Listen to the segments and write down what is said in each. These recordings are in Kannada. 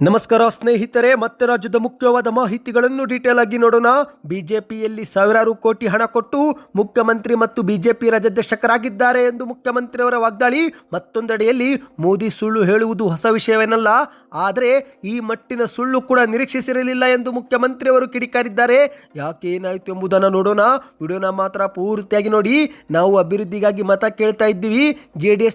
ನಮಸ್ಕಾರ ಸ್ನೇಹಿತರೆ, ಮತ್ತೆ ರಾಜ್ಯದ ಮುಖ್ಯವಾದ ಮಾಹಿತಿಗಳನ್ನು ಡೀಟೇಲ್ ಆಗಿ ನೋಡೋಣ. ಬಿಜೆಪಿಯಲ್ಲಿ ಸಾವಿರಾರು ಕೋಟಿ ಹಣ ಕೊಟ್ಟು ಮುಖ್ಯಮಂತ್ರಿ ಮತ್ತು ಬಿಜೆಪಿ ರಾಜ್ಯಾಧ್ಯಕ್ಷಕರಾಗಿದ್ದಾರೆ ಎಂದು ಮುಖ್ಯಮಂತ್ರಿಯವರ ವಾಗ್ದಾಳಿ. ಮತ್ತೊಂದೆಡೆಯಲ್ಲಿ ಮೋದಿ ಸುಳ್ಳು ಹೇಳುವುದು ಹೊಸ ವಿಷಯವೇನಲ್ಲ, ಆದರೆ ಈ ಮಟ್ಟಿನ ಸುಳ್ಳು ಕೂಡ ನಿರೀಕ್ಷಿಸಿರಲಿಲ್ಲ ಎಂದು ಮುಖ್ಯಮಂತ್ರಿಯವರು ಕಿಡಿಕಾರಿದ್ದಾರೆ. ಯಾಕೆ ಏನಾಯಿತು ಎಂಬುದನ್ನು ನೋಡೋಣ. ವಿಡಿಯೋನ ಮಾತ್ರ ಪೂರ್ತಿಯಾಗಿ ನೋಡಿ. ನಾವು ಅಭಿವೃದ್ಧಿಗಾಗಿ ಮತ ಕೇಳ್ತಾ ಇದ್ದೀವಿ. ಜೆ ಡಿ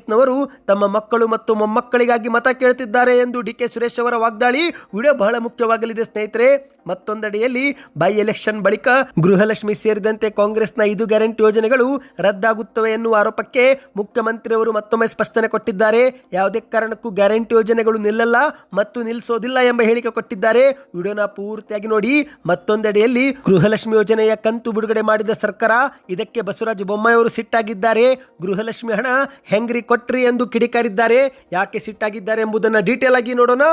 ತಮ್ಮ ಮಕ್ಕಳು ಮತ್ತು ಮೊಮ್ಮಕ್ಕಳಿಗಾಗಿ ಮತ ಕೇಳ್ತಿದ್ದಾರೆ ಎಂದು ಡಿ ಕೆ ಸುರೇಶ್ ಅವರ ವಾಗ್ದಾಳಿ. ವಿಡಿಯೋ ಬಹಳ ಮುಖ್ಯವಾಗಲಿದೆ ಸ್ನೇಹಿತರೆ. ಮತ್ತೊಂದೆಡೆಯಲ್ಲಿ ಬೈ ಎಲೆಕ್ಷನ್ ಬಳಿಕ ಗೃಹಲಕ್ಷ್ಮಿ ಸೇರಿದಂತೆ ಕಾಂಗ್ರೆಸ್ನ ಐದು ಗ್ಯಾರಂಟಿ ಯೋಜನೆಗಳು ರದ್ದಾಗುತ್ತವೆ ಎನ್ನುವ ಆರೋಪಕ್ಕೆ ಮುಖ್ಯಮಂತ್ರಿಯವರು ಮತ್ತೊಮ್ಮೆ ಸ್ಪಷ್ಟನೆ ಕೊಟ್ಟಿದ್ದಾರೆ. ಯಾವುದೇ ಕಾರಣಕ್ಕೂ ಗ್ಯಾರಂಟಿ ಯೋಜನೆಗಳು ನಿಲ್ಲಲ್ಲ ಮತ್ತು ನಿಲ್ಲಿಸೋದಿಲ್ಲ ಎಂಬ ಹೇಳಿಕೆ ಕೊಟ್ಟಿದ್ದಾರೆ. ವಿಡಿಯೋನ ಪೂರ್ತಿಯಾಗಿ ನೋಡಿ. ಮತ್ತೊಂದೆಡೆಯಲ್ಲಿ ಗೃಹಲಕ್ಷ್ಮಿ ಯೋಜನೆಯ ಕಂತು ಬಿಡುಗಡೆ ಮಾಡಿದ ಸರ್ಕಾರ ಇದಕ್ಕೆ ಬಸವರಾಜ ಬೊಮ್ಮಾಯಿಯವರು ಸಿಟ್ಟಾಗಿದ್ದಾರೆ. ಗೃಹಲಕ್ಷ್ಮಿ ಹಣ ಹೆಂಗ್ರಿ ಕೊಟ್ರಿ ಎಂದು ಕಿಡಿಕಾರಿದ್ದಾರೆ. ಯಾಕೆ ಸಿಟ್ಟಾಗಿದ್ದಾರೆ ಎಂಬುದನ್ನು ಡೀಟೇಲ್ ಆಗಿ ನೋಡೋಣ.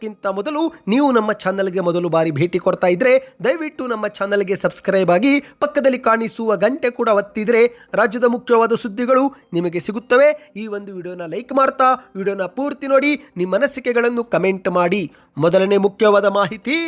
ಅದಕ್ಕಿಂತ ಮೊದಲು ನೀವು ನಮ್ಮ ಚಾನಲ್ಗೆ ಮೊದಲು ಬಾರಿ ಭೇಟಿ ಕೊಡ್ತಾ ಇದ್ರೆ, ದಯವಿಟ್ಟು ನಮ್ಮ ಚಾನಲ್ಗೆ ಸಬ್ಸ್ಕ್ರೈಬ್ ಆಗಿ ಪಕ್ಕದಲ್ಲಿ ಕಾಣಿಸುವ ಗಂಟೆ ಕೂಡ ಒತ್ತಿದ್ರೆ ರಾಜ್ಯದ ಮುಖ್ಯವಾದ ಸುದ್ದಿಗಳು ನಿಮಗೆ ಸಿಗುತ್ತವೆ. ಈ ಒಂದು ವಿಡಿಯೋನ ಲೈಕ್ ಮಾಡ್ತಾ, ವಿಡಿಯೋನ ಪೂರ್ತಿ ನೋಡಿ, ನಿಮ್ಮ ಅನಿಸಿಕೆಗಳನ್ನು ಕಮೆಂಟ್ ಮಾಡಿ. ಮೊದಲನೇ ಮುಖ್ಯವಾದ ಮಾಹಿತಿ.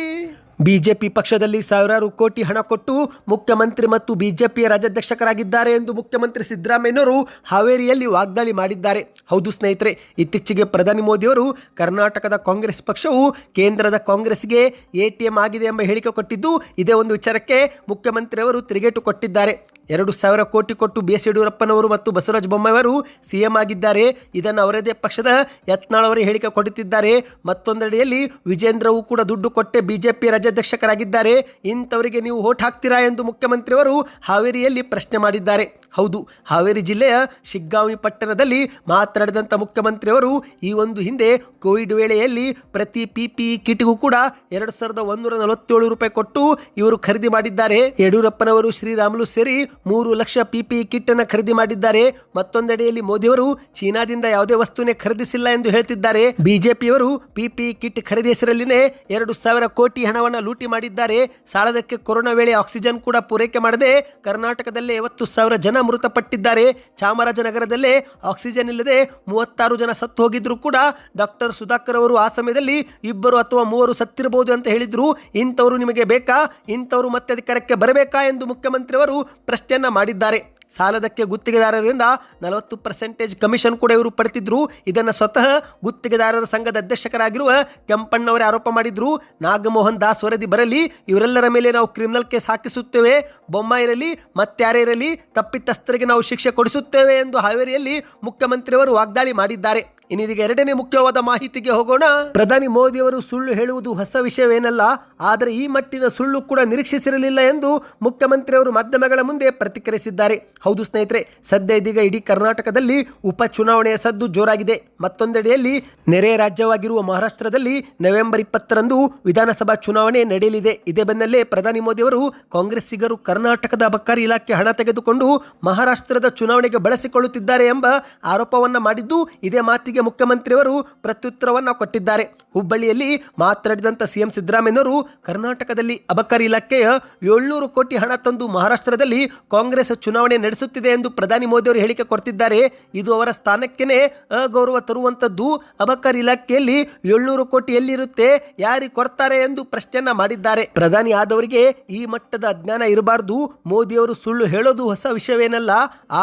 ಬಿಜೆಪಿ ಪಕ್ಷದಲ್ಲಿ ಸಾವಿರಾರು ಕೋಟಿ ಹಣ ಕೊಟ್ಟು ಮುಖ್ಯಮಂತ್ರಿ ಮತ್ತು ಬಿಜೆಪಿಯ ರಾಜ್ಯಾಧ್ಯಕ್ಷರಾಗಿದ್ದಾರೆ ಎಂದು ಮುಖ್ಯಮಂತ್ರಿ ಸಿದ್ದರಾಮಯ್ಯನವರು ಹಾವೇರಿಯಲ್ಲಿ ವಾಗ್ದಾಳಿ ಮಾಡಿದ್ದಾರೆ. ಹೌದು ಸ್ನೇಹಿತರೆ, ಇತ್ತೀಚೆಗೆ ಪ್ರಧಾನಿ ಮೋದಿಯವರು ಕರ್ನಾಟಕದ ಕಾಂಗ್ರೆಸ್ ಪಕ್ಷವು ಕೇಂದ್ರದ ಕಾಂಗ್ರೆಸ್ಗೆ ಎಟಿಎಂ ಆಗಿದೆ ಎಂಬ ಹೇಳಿಕೆ ಕೊಟ್ಟಿದ್ದು, ಇದೇ ಒಂದು ವಿಚಾರಕ್ಕೆ ಮುಖ್ಯಮಂತ್ರಿಯವರು ತಿರುಗೇಟು ಕೊಟ್ಟಿದ್ದಾರೆ. ಎರಡು ಸಾವಿರ ಕೋಟಿ ಕೊಟ್ಟು ಬಿ ಎಸ್ ಯಡಿಯೂರಪ್ಪನವರು ಮತ್ತು ಬಸವರಾಜ ಬೊಮ್ಮಾಯಿಯವರು ಸಿಎಂ ಆಗಿದ್ದಾರೆ. ಇದನ್ನು ಅವರದೇ ಪಕ್ಷದ ಯತ್ನಾಳ್ ಅವರು ಹೇಳಿಕೆ ಕೊಡುತ್ತಿದ್ದಾರೆ. ಮತ್ತೊಂದೆಡೆಯಲ್ಲಿ ವಿಜೇಂದ್ರವು ಕೂಡ ದುಡ್ಡು ಕೊಟ್ಟೆ ಬಿಜೆಪಿ ರಾಜ್ಯಾಧ್ಯಕ್ಷಕರಾಗಿದ್ದಾರೆ ಇಂಥವರಿಗೆ ನೀವು ಓಟ್ ಹಾಕ್ತೀರಾ ಎಂದು ಮುಖ್ಯಮಂತ್ರಿಯವರು ಹಾವೇರಿಯಲ್ಲಿ ಪ್ರಶ್ನೆ ಮಾಡಿದ್ದಾರೆ. ಹೌದು, ಹಾವೇರಿ ಜಿಲ್ಲೆಯ ಶಿಗ್ಗಾಂವಿ ಪಟ್ಟಣದಲ್ಲಿ ಮಾತನಾಡಿದಂಥ ಮುಖ್ಯಮಂತ್ರಿಯವರು ಈ ಒಂದು ಹಿಂದೆ ಕೋವಿಡ್ ವೇಳೆಯಲ್ಲಿ ಪ್ರತಿ ಪಿ ಪಿ ಕಿಟ್ಗೂ ಕೂಡ ಎರಡು ಸಾವಿರದ ಒಂದೂರ ನಲವತ್ತೇಳು ರೂಪಾಯಿ ಕೊಟ್ಟು ಇವರು ಖರೀದಿ ಮಾಡಿದ್ದಾರೆ. ಯಡಿಯೂರಪ್ಪನವರು ಶ್ರೀರಾಮುಲು ಸೇರಿ ಮೂರು ಲಕ್ಷ ಪಿ ಪಿ ಕಿಟ್ ಅನ್ನು ಖರೀದಿ ಮಾಡಿದ್ದಾರೆ. ಮತ್ತೊಂದೆಡೆಯಲ್ಲಿ ಮೋದಿಯವರು ಚೀನಾದಿಂದ ಯಾವುದೇ ವಸ್ತುನೇ ಖರೀದಿಸಿಲ್ಲ ಎಂದು ಹೇಳ್ತಿದ್ದಾರೆ. ಬಿಜೆಪಿಯವರು ಪಿಪಿ ಕಿಟ್ ಖರೀದಿ ಹೆಸರಲ್ಲಿನೇ ಎರಡು ಸಾವಿರ ಕೋಟಿ ಹಣವನ್ನು ಲೂಟಿ ಮಾಡಿದ್ದಾರೆ. ಸಾಲದಕ್ಕೆ ಕೊರೋನಾ ವೇಳೆ ಆಕ್ಸಿಜನ್ ಕೂಡ ಪೂರೈಕೆ ಮಾಡದೆ ಕರ್ನಾಟಕದಲ್ಲೇ ಐವತ್ತು ಸಾವಿರ ಜನ ಮೃತಪಟ್ಟಿದ್ದಾರೆ. ಚಾಮರಾಜನಗರದಲ್ಲೇ ಆಕ್ಸಿಜನ್ ಇಲ್ಲದೆ ಮೂವತ್ತಾರು ಜನ ಸತ್ತು ಹೋಗಿದ್ರು ಕೂಡ ಡಾಕ್ಟರ್ ಸುಧಾಕರ್ ಅವರು ಆ ಸಮಯದಲ್ಲಿ ಇಬ್ಬರು ಅಥವಾ ಮೂವರು ಸತ್ತಿರಬಹುದು ಅಂತ ಹೇಳಿದ್ರು. ಇಂಥವರು ನಿಮಗೆ ಬೇಕಾ? ಇಂಥವರು ಮತ್ತೆ ಅಧಿಕಾರಕ್ಕೆ ಬರಬೇಕಾ? ಎಂದು ಮುಖ್ಯಮಂತ್ರಿಯವರು ಪ್ರಶ್ನೆಯನ್ನ ಮಾಡಿದ್ದಾರೆ. ಸಾಲದಕ್ಕೆ ಗುತ್ತಿಗೆದಾರರಿಂದ ನಲವತ್ತು ಪರ್ಸೆಂಟೇಜ್ ಕಮಿಷನ್ ಕೂಡ ಇವರು ಪಡೆದಿದ್ರು ಇದನ್ನು ಸ್ವತಃ ಗುತ್ತಿಗೆದಾರರ ಸಂಘದ ಅಧ್ಯಕ್ಷರಾಗಿರುವ ಕೆಂಪಣ್ಣವರೇ ಆರೋಪ ಮಾಡಿದ್ರು. ನಾಗಮೋಹನ್ ದಾಸ್ ವರದಿ ಬರಲಿ, ಇವರೆಲ್ಲರ ಮೇಲೆ ನಾವು ಕ್ರಿಮಿನಲ್ ಕೇಸ್ ಹಾಕಿಸುತ್ತೇವೆ. ಬೊಮ್ಮ ಇರಲಿ ಮತ್ತಾರೇ ಇರಲಿ, ತಪ್ಪಿತಸ್ಥರಿಗೆ ನಾವು ಶಿಕ್ಷೆ ಕೊಡಿಸುತ್ತೇವೆ ಎಂದು ಹಾವೇರಿಯಲ್ಲಿ ಮುಖ್ಯಮಂತ್ರಿಯವರು ವಾಗ್ದಾಳಿ ಮಾಡಿದ್ದಾರೆ. ಇನ್ನೀಗ ಎರಡನೇ ಮುಖ್ಯವಾದ ಮಾಹಿತಿಗೆ ಹೋಗೋಣ. ಪ್ರಧಾನಿ ಮೋದಿ ಅವರು ಸುಳ್ಳು ಹೇಳುವುದು ಹೊಸ ವಿಷಯವೇನಲ್ಲ, ಆದರೆ ಈ ಮಟ್ಟಿನ ಸುಳ್ಳು ಕೂಡ ನಿರೀಕ್ಷಿಸಿರಲಿಲ್ಲ ಎಂದು ಮುಖ್ಯಮಂತ್ರಿಯವರು ಮಾಧ್ಯಮಗಳ ಮುಂದೆ ಪ್ರತಿಕ್ರಿಯಿಸಿದ್ದಾರೆ. ಹೌದು ಸ್ನೇಹಿತರೆ, ಸದ್ಯ ಇದೀಗ ಇಡೀ ಕರ್ನಾಟಕದಲ್ಲಿ ಉಪಚುನಾವಣೆಯ ಸದ್ದು ಜೋರಾಗಿದೆ. ಮತ್ತೊಂದೆಡೆಯಲ್ಲಿ ನೆರೆ ರಾಜ್ಯವಾಗಿರುವ ಮಹಾರಾಷ್ಟ್ರದಲ್ಲಿ ನವೆಂಬರ್ ಇಪ್ಪತ್ತರಂದು ವಿಧಾನಸಭಾ ಚುನಾವಣೆ ನಡೆಯಲಿದೆ. ಇದೇ ಬೆನ್ನಲ್ಲೇ ಪ್ರಧಾನಿ ಮೋದಿ ಅವರು ಕಾಂಗ್ರೆಸ್ಸಿಗರು ಕರ್ನಾಟಕದ ಅಬಕಾರಿ ಇಲಾಖೆ ಹಣ ತೆಗೆದುಕೊಂಡು ಮಹಾರಾಷ್ಟ್ರದ ಚುನಾವಣೆಗೆ ಬಳಸಿಕೊಳ್ಳುತ್ತಿದ್ದಾರೆ ಎಂಬ ಆರೋಪವನ್ನ ಮಾಡಿದ್ದು ಇದೇ ಮಾತಿಗೆ ಮುಖ್ಯಮಂತ್ರಿಯವರು ಪ್ರತ್ಯುತ್ತರವನ್ನು ಕೊಟ್ಟಿದ್ದಾರೆ. ಹುಬ್ಬಳ್ಳಿಯಲ್ಲಿ ಮಾತನಾಡಿದಂಥ ಸಿಎಂ ಸಿದ್ದರಾಮಯ್ಯನವರು, ಕರ್ನಾಟಕದಲ್ಲಿ ಅಬಕಾರಿ ಇಲಾಖೆಯ ಏಳ್ನೂರು ಕೋಟಿ ಹಣ ತಂದು ಮಹಾರಾಷ್ಟ್ರದಲ್ಲಿ ಕಾಂಗ್ರೆಸ್ ಚುನಾವಣೆ ನಡೆಸುತ್ತಿದೆ ಎಂದು ಪ್ರಧಾನಿ ಮೋದಿ ಅವರು ಹೇಳಿಕೆ ಕೊಡ್ತಿದ್ದಾರೆ. ಇದು ಅವರ ಸ್ಥಾನಕ್ಕೇನೆ ಅಗೌರವ ತರುವಂತದ್ದು. ಅಬಕಾರಿ ಇಲಾಖೆಯಲ್ಲಿ ಏಳ್ನೂರು ಕೋಟಿ ಎಲ್ಲಿರುತ್ತೆ, ಯಾರಿಗೆ ಕೊಡ್ತಾರೆ ಎಂದು ಪ್ರಶ್ನೆಯನ್ನ ಮಾಡಿದ್ದಾರೆ. ಪ್ರಧಾನಿ ಆದವರಿಗೆ ಈ ಮಟ್ಟದ ಅಜ್ಞಾನ ಇರಬಾರದು. ಮೋದಿಯವರು ಸುಳ್ಳು ಹೇಳೋದು ಹೊಸ ವಿಷಯವೇನಲ್ಲ.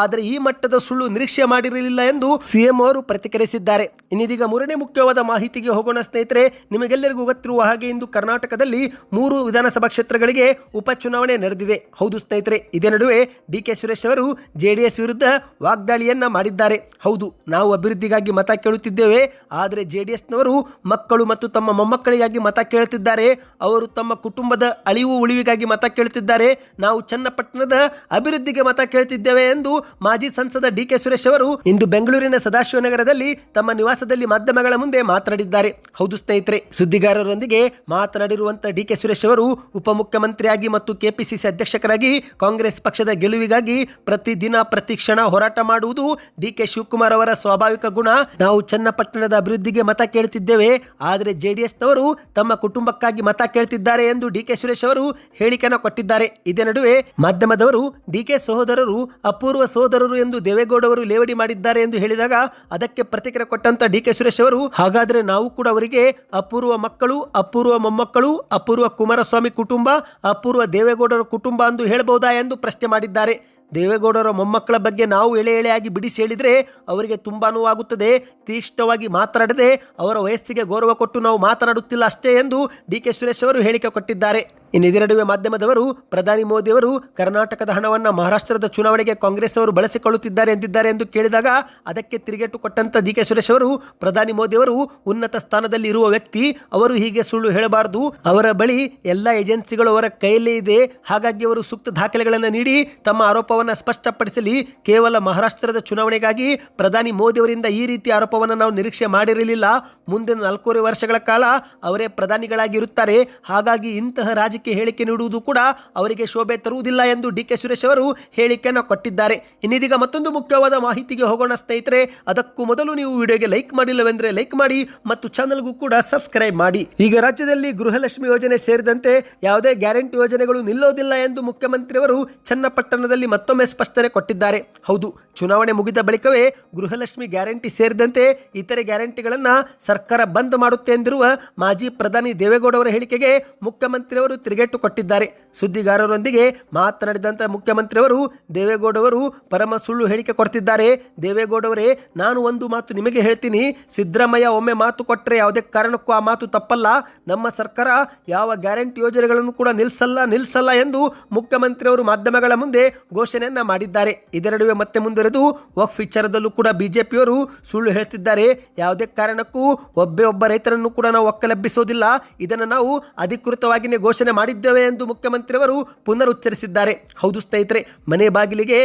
ಆದರೆ ಈ ಮಟ್ಟದ ಸುಳ್ಳು ನಿರೀಕ್ಷೆ ಮಾಡಿರಲಿಲ್ಲ ಎಂದು ಸಿಎಂ ಅವರು ಪ್ರತಿಕ್ರಿಯಿಸಿದ್ದಾರೆ. ಹೇಳಿದ್ದಾರೆ ಇನ್ನಿದೀಗ ಮೂರನೇ ಮುಖ್ಯವಾದ ಮಾಹಿತಿಗೆ ಹೋಗೋಣ ಸ್ನೇಹಿತರೆ, ನಿಮಗೆಲ್ಲರಿಗೂ ಗೊತ್ತಿರುವ ಹಾಗೆ ಇಂದು ಕರ್ನಾಟಕದಲ್ಲಿ ಮೂರು ವಿಧಾನಸಭಾ ಕ್ಷೇತ್ರಗಳಿಗೆ ಉಪಚುನಾವಣೆ ನಡೆದಿದೆ. ಹೌದು ಸ್ನೇಹಿತರೆ, ಇದೇ ನಡುವೆ ಡಿ ಕೆ ಸುರೇಶ್ ಅವರು ಜೆಡಿಎಸ್ ವಿರುದ್ಧ ವಾಗ್ದಾಳಿಯನ್ನ ಮಾಡಿದ್ದಾರೆ. ಹೌದು, ನಾವು ಅಭಿವೃದ್ಧಿಗಾಗಿ ಮತ ಕೇಳುತ್ತಿದ್ದೇವೆ, ಆದರೆ ಜೆಡಿಎಸ್ನವರು ಮಕ್ಕಳು ಮತ್ತು ತಮ್ಮ ಮೊಮ್ಮಕ್ಕಳಿಗಾಗಿ ಮತ ಕೇಳುತ್ತಿದ್ದಾರೆ ಅವರು ತಮ್ಮ ಕುಟುಂಬದ ಅಳಿವು ಉಳಿವಿಗಾಗಿ ಮತ ಕೇಳುತ್ತಿದ್ದಾರೆ ನಾವು ಚನ್ನಪಟ್ಟಣದ ಅಭಿವೃದ್ಧಿಗೆ ಮತ ಕೇಳುತ್ತಿದ್ದೇವೆ ಎಂದು ಮಾಜಿ ಸಂಸದ ಡಿ ಕೆ ಸುರೇಶ್ ಅವರು ಇಂದು ಬೆಂಗಳೂರಿನ ಸದಾಶಿವನಗರದಲ್ಲಿ ತಮ್ಮ ನಿವಾಸದಲ್ಲಿ ಮಾಧ್ಯಮಗಳ ಮುಂದೆ ಮಾತನಾಡಿದ್ದಾರೆ. ಹೌದು ಸ್ನೇಹಿತರೆ, ಸುದ್ದಿಗಾರರೊಂದಿಗೆ ಮಾತನಾಡಿರುವಂತಹ ಡಿ ಕೆ ಸುರೇಶ್ ಅವರು ಉಪಮುಖ್ಯಮಂತ್ರಿಯಾಗಿ ಮತ್ತು ಕೆಪಿಸಿಸಿ ಅಧ್ಯಕ್ಷರಾಗಿ ಕಾಂಗ್ರೆಸ್ ಪಕ್ಷದ ಗೆಲುವಿಗಾಗಿ ಪ್ರತಿದಿನ ಪ್ರತಿ ಕ್ಷಣ ಹೋರಾಟ ಮಾಡುವುದು ಡಿ ಕೆ ಶಿವಕುಮಾರ್ ಅವರ ಸ್ವಾಭಾವಿಕ ಗುಣ. ನಾವು ಚನ್ನಪಟ್ಟಣದ ಅಭಿವೃದ್ಧಿಗೆ ಮತ ಕೇಳುತ್ತಿದ್ದೇವೆ ಆದರೆ ಜೆಡಿಎಸ್ನವರು ತಮ್ಮ ಕುಟುಂಬಕ್ಕಾಗಿ ಮತ ಕೇಳ್ತಿದ್ದಾರೆ ಎಂದು ಡಿ ಕೆ ಸುರೇಶ್ ಅವರು ಹೇಳಿಕೆಯನ್ನು ಕೊಟ್ಟಿದ್ದಾರೆ. ಇದೇ ನಡುವೆ ಮಾಧ್ಯಮದವರು ಡಿ ಕೆ ಸಹೋದರರು, ಅಪೂರ್ವ ಸಹೋದರರು ಎಂದು ದೇವೇಗೌಡ ಅವರು ಲೇವಡಿ ಮಾಡಿದ್ದಾರೆ ಎಂದು ಹೇಳಿದಾಗ ಅದಕ್ಕೆ ಪ್ರತಿಕ್ರಿಯೆ ಕೊಟ್ಟಂತ ಡಿ ಕೆ ಸುರೇಶ್ ಅವರು, ಹಾಗಾದ್ರೆ ನಾವು ಕೂಡ ಅವರಿಗೆ ಅಪೂರ್ವ ಮಕ್ಕಳು, ಅಪೂರ್ವ ಮೊಮ್ಮಕ್ಕಳು, ಅಪೂರ್ವ ಕುಮಾರಸ್ವಾಮಿ ಕುಟುಂಬ, ಅಪೂರ್ವ ದೇವೇಗೌಡರ ಕುಟುಂಬ ಎಂದು ಹೇಳಬಹುದಾ ಎಂದು ಪ್ರಶ್ನೆ ಮಾಡಿದ್ದಾರೆ. ದೇವೇಗೌಡರ ಮೊಮ್ಮಕ್ಕಳ ಬಗ್ಗೆ ನಾವು ಎಳೆ ಎಳೆಯಾಗಿ ಬಿಡಿಸಿ ಹೇಳಿದರೆ ಅವರಿಗೆ ತುಂಬ ನೋವಾಗುತ್ತದೆ. ತೀಕ್ಷ್ಣವಾಗಿ ಮಾತನಾಡದೆ ಅವರ ವಯಸ್ಸಿಗೆ ಗೌರವ ಕೊಟ್ಟು ನಾವು ಮಾತನಾಡುತ್ತಿಲ್ಲ ಅಷ್ಟೇ ಎಂದು ಡಿ ಕೆ ಸುರೇಶ್ ಅವರು ಹೇಳಿಕೆ ಕೊಟ್ಟಿದ್ದಾರೆ. ಇನ್ನು ನಡುವೆ ಮಾಧ್ಯಮದವರು, ಪ್ರಧಾನಿ ಮೋದಿಯವರು ಕರ್ನಾಟಕದ ಹಣವನ್ನು ಮಹಾರಾಷ್ಟ್ರದ ಚುನಾವಣೆಗೆ ಕಾಂಗ್ರೆಸ್ ಅವರು ಬಳಸಿಕೊಳ್ಳುತ್ತಿದ್ದಾರೆ ಎಂದಿದ್ದಾರೆ ಎಂದು ಕೇಳಿದಾಗ ಅದಕ್ಕೆ ತಿರುಗೇಟು ಕೊಟ್ಟಂತ ಡಿ ಕೆ ಸುರೇಶ್ ಅವರು, ಪ್ರಧಾನಿ ಮೋದಿಯವರು ಉನ್ನತ ಸ್ಥಾನದಲ್ಲಿ ಇರುವ ವ್ಯಕ್ತಿ, ಅವರು ಹೀಗೆ ಸುಳ್ಳು ಹೇಳಬಾರದು, ಅವರ ಬಳಿ ಎಲ್ಲ ಏಜೆನ್ಸಿಗಳು ಅವರ ಕೈಯಲ್ಲೇ ಇದೆ, ಹಾಗಾಗಿ ಅವರು ಸೂಕ್ತ ದಾಖಲೆಗಳನ್ನು ನೀಡಿ, ತಮ್ಮ ಆರೋಪವನ್ನು ಸ್ಪಷ್ಟಪಡಿಸಲಿ, ಕೇವಲ ಮಹಾರಾಷ್ಟ್ರದ ಚುನಾವಣೆಗಾಗಿ ಪ್ರಧಾನಿ ಮೋದಿಯವರಿಂದ ಈ ರೀತಿ ಆರೋಪವನ್ನು ನಾವು ನಿರೀಕ್ಷೆ ಮಾಡಿರಲಿಲ್ಲ, ಮುಂದಿನ ನಾಲ್ಕೂವರೆ ವರ್ಷಗಳ ಕಾಲ ಅವರೇ ಪ್ರಧಾನಿಗಳಾಗಿರುತ್ತಾರೆ, ಹಾಗಾಗಿ ಇಂತಹ ರಾಜಕೀಯ ಹೇಳಿಕೆ ನೀಡುವುದು ಕೂಡ ಅವರಿಗೆ ಶೋಭೆ ತರುವುದಿಲ್ಲ ಎಂದು ಡಿ ಕೆ ಸುರೇಶ್ ಅವರು ಹೇಳಿಕೆಯನ್ನು ಕೊಟ್ಟಿದ್ದಾರೆ. ಇನ್ನಿದೀಗ ಮತ್ತೊಂದು ಮುಖ್ಯವಾದ ಮಾಹಿತಿಗೆ ಹೋಗೋಣ ಸ್ನೇಹಿತರೆ, ಅದಕ್ಕೂ ಮೊದಲು ನೀವು ವಿಡಿಯೋಗೆ ಲೈಕ್ ಮಾಡಿಲ್ಲವೆಂದರೆ ಲೈಕ್ ಮಾಡಿ ಮತ್ತು ಚಾನಲ್ಗೂ ಕೂಡ ಸಬ್ಸ್ಕ್ರೈಬ್ ಮಾಡಿ. ಈಗ ರಾಜ್ಯದಲ್ಲಿ ಗೃಹಲಕ್ಷ್ಮಿ ಯೋಜನೆ ಸೇರಿದಂತೆ ಯಾವುದೇ ಗ್ಯಾರಂಟಿ ಯೋಜನೆಗಳು ನಿಲ್ಲೋದಿಲ್ಲ ಎಂದು ಮುಖ್ಯಮಂತ್ರಿಯವರು ಚನ್ನಪಟ್ಟಣದಲ್ಲಿ ಮತ್ತೊಮ್ಮೆ ಸ್ಪಷ್ಟನೆ ಕೊಟ್ಟಿದ್ದಾರೆ. ಹೌದು, ಚುನಾವಣೆ ಮುಗಿದ ಬಳಿಕವೇ ಗೃಹಲಕ್ಷ್ಮಿ ಗ್ಯಾರಂಟಿ ಸೇರಿದಂತೆ ಇತರೆ ಗ್ಯಾರಂಟಿಗಳನ್ನು ಸರ್ಕಾರ ಬಂದ್ ಮಾಡುತ್ತೆ ಎಂದಿರುವ ಮಾಜಿ ಪ್ರಧಾನಿ ದೇವೇಗೌಡ ಅವರ ಹೇಳಿಕೆಗೆ ಮುಖ್ಯಮಂತ್ರಿಯವರು ತಿರುಗೇಟು ಕೊಟ್ಟಿದ್ದಾರೆ. ಸುದ್ದಿಗಾರರೊಂದಿಗೆ ಮಾತನಾಡಿದಂಥ ಮುಖ್ಯಮಂತ್ರಿಯವರು, ದೇವೇಗೌಡವರು ಪರಮ ಸುಳ್ಳು ಹೇಳಿಕೆ ಕೊಡ್ತಿದ್ದಾರೆ. ದೇವೇಗೌಡವರೇ, ನಾನು ಒಂದು ಮಾತು ನಿಮಗೆ ಹೇಳ್ತೀನಿ. ಸಿದ್ದರಾಮಯ್ಯ ಒಮ್ಮೆ ಮಾತು ಕೊಟ್ಟರೆ ಯಾವುದೇ ಕಾರಣಕ್ಕೂ ಆ ಮಾತು ತಪ್ಪಲ್ಲ. ನಮ್ಮ ಸರ್ಕಾರ ಯಾವ ಗ್ಯಾರಂಟಿ ಯೋಜನೆಗಳನ್ನು ಕೂಡ ನಿಲ್ಲಿಸಲ್ಲ ನಿಲ್ಲಿಸಲ್ಲ ಎಂದು ಮುಖ್ಯಮಂತ್ರಿಯವರು ಮಾಧ್ಯಮಗಳ ಮುಂದೆ ಘೋಷಣೆಯನ್ನು ಮಾಡಿದ್ದಾರೆ. ಇದರ ನಡುವೆ ಮತ್ತೆ ಮುಂದುವರೆದು ವಕ್ಫ್ ವಿಚಾರದಲ್ಲೂ ಕೂಡ ಬಿಜೆಪಿಯವರು ಸುಳ್ಳು ಹೇಳ್ತಿದ್ದಾರೆ. ಯಾವುದೇ ಕಾರಣಕ್ಕೂ ಒಬ್ಬೇ ಒಬ್ಬ ರೈತರನ್ನು ಕೂಡ ನಾವು ಒಕ್ಕಲೆಬ್ಬಿಸೋದಿಲ್ಲ. ಇದನ್ನು ನಾವು ಅಧಿಕೃತವಾಗಿಯೇ ಘೋಷಣೆ ಮಾಡಿದ್ದೇವೆ ಎಂದು ಮುಖ್ಯಮಂತ್ರಿಯವರು ಪುನರುಚ್ಚರಿಸಿದ್ದಾರೆ. ಹೌದು ಸ್ನೇಹಿತರೆ, ಮನೆ ಬಾಗಿಲಿಗೆ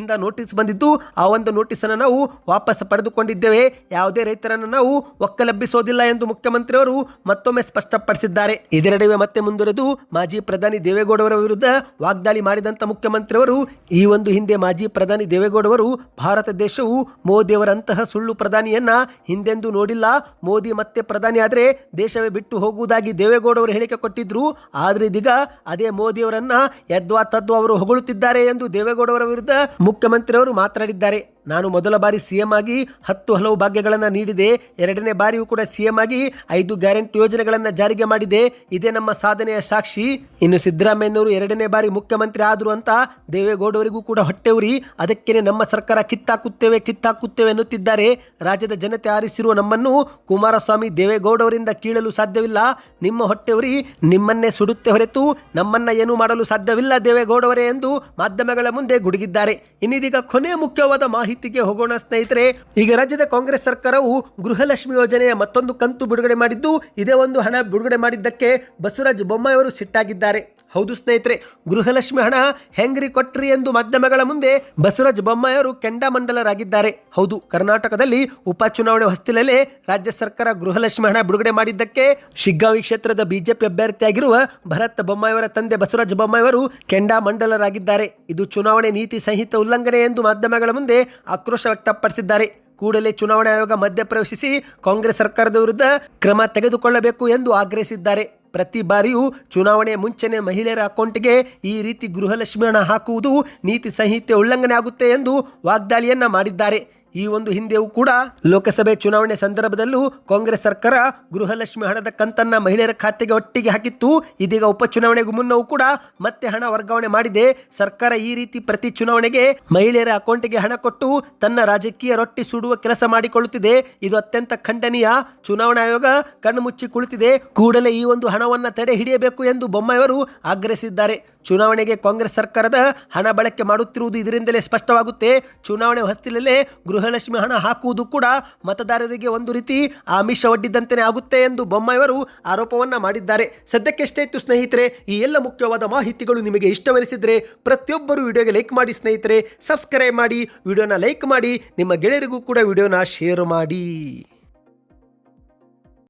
ಇಂದ ನೋಟಿಸ್ ಬಂದಿದ್ದು, ಆ ಒಂದು ನೋಟಿಸನ್ನು ನಾವು ವಾಪಸ್ ಪಡೆದುಕೊಂಡಿದ್ದೇವೆ. ಯಾವುದೇ ರೈತರನ್ನು ನಾವು ಒಕ್ಕಲೆಬ್ಬಿಸೋದಿಲ್ಲ ಎಂದು ಮುಖ್ಯಮಂತ್ರಿಯವರು ಮತ್ತೊಮ್ಮೆ ಸ್ಪಷ್ಟಪಡಿಸಿದ್ದಾರೆ. ಇದರ ನಡುವೆ ಮತ್ತೆ ಮುಂದುವರೆದು ಮಾಜಿ ಪ್ರಧಾನಿ ದೇವೇಗೌಡರ ವಿರುದ್ಧ ವಾಗ್ದಾಳಿ ಮಾಡಿದಂತ ಮುಖ್ಯಮಂತ್ರಿಯವರು, ಈ ಒಂದು ಹಿಂದೆ ಮಾಜಿ ಪ್ರಧಾನಿ ದೇವೇಗೌಡವರು ಭಾರತ ದೇಶವು ಮೋದಿಯವರಂತಹ ಸುಳ್ಳು ಪ್ರಧಾನಿಯನ್ನ ಹಿಂದೆಂದೂ ನೋಡಿಲ್ಲ. ಮೋದಿ ಮತ್ತೆ ಪ್ರಧಾನಿ ಆದರೆ ದೇಶವೇ ಬಿಟ್ಟು ಹೋಗುವುದಾಗಿ ದೇವೇಗೌಡ ಅವರು ಹೇಳಿಕೆ ಕೊಟ್ಟಿದ್ರು. ಆದ್ರೆ ಇದೀಗ ಅದೇ ಮೋದಿಯವರನ್ನ ಯದ್ವಾ ತದ್ವಾ ಅವರು ಹೊಗಳುತ್ತಿದ್ದಾರೆ ಎಂದು ದೇವೇಗೌಡ ಅವರ ವಿರುದ್ಧ ಮುಖ್ಯಮಂತ್ರಿಯವರು ಮಾತನಾಡಿದ್ದಾರೆ. ನಾನು ಮೊದಲ ಬಾರಿ ಸಿಎಂ ಆಗಿ ಹತ್ತು ಹಲವು ಭಾಗ್ಯಗಳನ್ನು ನೀಡಿದೆ, ಎರಡನೇ ಬಾರಿಯೂ ಕೂಡ ಸಿಎಂ ಆಗಿ ಐದು ಗ್ಯಾರಂಟಿ ಯೋಜನೆಗಳನ್ನು ಜಾರಿಗೆ ಮಾಡಿದೆ. ಇದೇ ನಮ್ಮ ಸಾಧನೆಯ ಸಾಕ್ಷಿ. ಇನ್ನು ಸಿದ್ದರಾಮಯ್ಯನವರು ಎರಡನೇ ಬಾರಿ ಮುಖ್ಯಮಂತ್ರಿ ಆದರು ಅಂತ ದೇವೇಗೌಡವರಿಗೂ ಕೂಡ ಹೊಟ್ಟೆವ್ರಿ. ಅದಕ್ಕೇನೆ ನಮ್ಮ ಸರ್ಕಾರ ಕಿತ್ತಾಕುತ್ತೇವೆ ಕಿತ್ತಾಕುತ್ತೇವೆ ಎನ್ನುತ್ತಿದ್ದಾರೆ. ರಾಜ್ಯದ ಜನತೆ ಆರಿಸಿರುವ ನಮ್ಮನ್ನು ಕುಮಾರಸ್ವಾಮಿ ದೇವೇಗೌಡವರಿಂದ ಕೀಳಲು ಸಾಧ್ಯವಿಲ್ಲ. ನಿಮ್ಮ ಹೊಟ್ಟೆವ್ರಿ, ನಿಮ್ಮನ್ನೇ ಸುಡುತ್ತೆ ಹೊರತು ನಮ್ಮನ್ನ ಏನು ಮಾಡಲು ಸಾಧ್ಯವಿಲ್ಲ ದೇವೇಗೌಡವರೇ ಎಂದು ಮಾಧ್ಯಮಗಳ ಮುಂದೆ ಗುಡುಗಿದ್ದಾರೆ. ಇನ್ನಿದೀಗ ಕೊನೆ ಮುಖ್ಯವಾದ ಮಾಹಿತಿಗೆ ಹೋಗೋಣ ಸ್ನೇಹಿತರೆ, ಈಗ ರಾಜ್ಯದ ಕಾಂಗ್ರೆಸ್ ಸರ್ಕಾರವು ಗೃಹಲಕ್ಷ್ಮಿ ಯೋಜನೆಯ ಮತ್ತೊಂದು ಕಂತು ಬಿಡುಗಡೆ ಮಾಡಿದ್ದು, ಇದೇ ಒಂದು ಹಣ ಬಿಡುಗಡೆ ಮಾಡಿದ್ದಕ್ಕೆ ಬಸವರಾಜ ಬೊಮ್ಮಾಯಿ ಅವರು ಸಿಟ್ಟಾಗಿದ್ದಾರೆ. ಹೌದು ಸ್ನೇಹಿತರೆ, ಗೃಹಲಕ್ಷ್ಮಿ ಹಣ ಹೆಂಗ್ರಿ ಕೊಟ್ರಿ ಎಂದು ಮಾಧ್ಯಮಗಳ ಮುಂದೆ ಬಸವರಾಜ ಬೊಮ್ಮಾಯವರು ಕೆಂಡಾಮಂಡಲರಾಗಿದ್ದಾರೆ. ಹೌದು, ಕರ್ನಾಟಕದಲ್ಲಿ ಉಪಚುನಾವಣೆ ಹೊಸ್ತಿಲಲ್ಲೇ ರಾಜ್ಯ ಸರ್ಕಾರ ಗೃಹಲಕ್ಷ್ಮಿ ಹಣ ಬಿಡುಗಡೆ ಮಾಡಿದ್ದಕ್ಕೆ ಶಿಗ್ಗಾವಿ ಕ್ಷೇತ್ರದ ಬಿಜೆಪಿ ಅಭ್ಯರ್ಥಿಯಾಗಿರುವ ಭರತ್ ಬೊಮ್ಮಾಯಿಯವರ ತಂದೆ ಬಸವರಾಜ ಬೊಮ್ಮಾಯವರು ಕೆಂಡಾಮಂಡಲರಾಗಿದ್ದಾರೆ. ಇದು ಚುನಾವಣೆ ನೀತಿ ಸಂಹಿತೆ ಉಲ್ಲಂಘನೆ ಎಂದು ಮಾಧ್ಯಮಗಳ ಮುಂದೆ ಆಕ್ರೋಶ ವ್ಯಕ್ತಪಡಿಸಿದ್ದಾರೆ. ಕೂಡಲೇ ಚುನಾವಣಾ ಆಯೋಗ ಮಧ್ಯಪ್ರವೇಶಿಸಿ ಕಾಂಗ್ರೆಸ್ ಸರ್ಕಾರದ ವಿರುದ್ಧ ಕ್ರಮ ತೆಗೆದುಕೊಳ್ಳಬೇಕು ಎಂದು ಆಗ್ರಹಿಸಿದ್ದಾರೆ. ಪ್ರತಿ ಬಾರಿಯೂ ಚುನಾವಣೆ ಮುಂಚೆನೆ ಮಹಿಳೆಯರ ಅಕೌಂಟ್ಗೆ ಈ ರೀತಿ ಗೃಹಲಕ್ಷ್ಮಿ ಹಣ ಹಾಕುವುದು ನೀತಿ ಸಂಹಿತೆ ಉಲ್ಲಂಘನೆ ಆಗುತ್ತೆ ಎಂದು ವಾಗ್ದಾಳಿಯನ್ನ ಮಾಡಿದ್ದಾರೆ. ಈ ಒಂದು ಹಿಂದೆಯೂ ಕೂಡ ಲೋಕಸಭೆ ಚುನಾವಣೆ ಸಂದರ್ಭದಲ್ಲೂ ಕಾಂಗ್ರೆಸ್ ಸರ್ಕಾರ ಗೃಹಲಕ್ಷ್ಮಿ ಹಣದ ಕಂತನ್ನ ಮಹಿಳೆಯರ ಖಾತೆಗೆ ಒಟ್ಟಿಗೆ ಹಾಕಿತ್ತು. ಇದೀಗ ಉಪಚುನಾವಣೆಗೂ ಮುನ್ನವೂ ಕೂಡ ಮತ್ತೆ ಹಣ ವರ್ಗಾವಣೆ ಮಾಡಿದೆ. ಸರ್ಕಾರ ಈ ರೀತಿ ಪ್ರತಿ ಚುನಾವಣೆಗೆ ಮಹಿಳೆಯರ ಅಕೌಂಟ್ಗೆ ಹಣ ಕೊಟ್ಟು ತನ್ನ ರಾಜಕೀಯ ರೊಟ್ಟಿ ಸುಡುವ ಕೆಲಸ ಮಾಡಿಕೊಳ್ಳುತ್ತಿದೆ. ಇದು ಅತ್ಯಂತ ಖಂಡನೀಯ. ಚುನಾವಣಾ ಆಯೋಗ ಕಣ್ಣು ಮುಚ್ಚಿ ಕುಳಿತಿದೆ. ಕೂಡಲೇ ಈ ಒಂದು ಹಣವನ್ನು ತಡೆ ಹಿಡಿಯಬೇಕು ಎಂದು ಬೊಮ್ಮಾಯಿಯವರು ಆಗ್ರಹಿಸಿದ್ದಾರೆ. ಚುನಾವಣೆಗೆ ಕಾಂಗ್ರೆಸ್ ಸರ್ಕಾರದ ಹಣ ಬಳಕೆ ಮಾಡುತ್ತಿರುವುದು ಇದರಿಂದಲೇ ಸ್ಪಷ್ಟವಾಗುತ್ತೆ. ಚುನಾವಣೆ ಹೊಸ್ತಿಲಲ್ಲೇ ಗೃಹಲಕ್ಷ್ಮಿ ಹಣ ಹಾಕುವುದು ಕೂಡ ಮತದಾರರಿಗೆ ಒಂದು ರೀತಿ ಆಮಿಷ ಒಡ್ಡಿದ್ದಂತೆಯೇ ಆಗುತ್ತೆ ಎಂದು ಬೊಮ್ಮಾಯಿಯವರು ಆರೋಪವನ್ನು ಮಾಡಿದ್ದಾರೆ. ಸದ್ಯಕ್ಕೆ ಎಷ್ಟೇ ಇತ್ತು ಸ್ನೇಹಿತರೆ, ಈ ಎಲ್ಲ ಮುಖ್ಯವಾದ ಮಾಹಿತಿಗಳು ನಿಮಗೆ ಇಷ್ಟವೆನಿಸಿದರೆ ಪ್ರತಿಯೊಬ್ಬರು ವಿಡಿಯೋಗೆ ಲೈಕ್ ಮಾಡಿ ಸ್ನೇಹಿತರೆ, ಸಬ್ಸ್ಕ್ರೈಬ್ ಮಾಡಿ, ವಿಡಿಯೋನ ಲೈಕ್ ಮಾಡಿ, ನಿಮ್ಮ ಗೆಳೆಯರಿಗೂ ಕೂಡ ವಿಡಿಯೋನ ಶೇರ್ ಮಾಡಿ.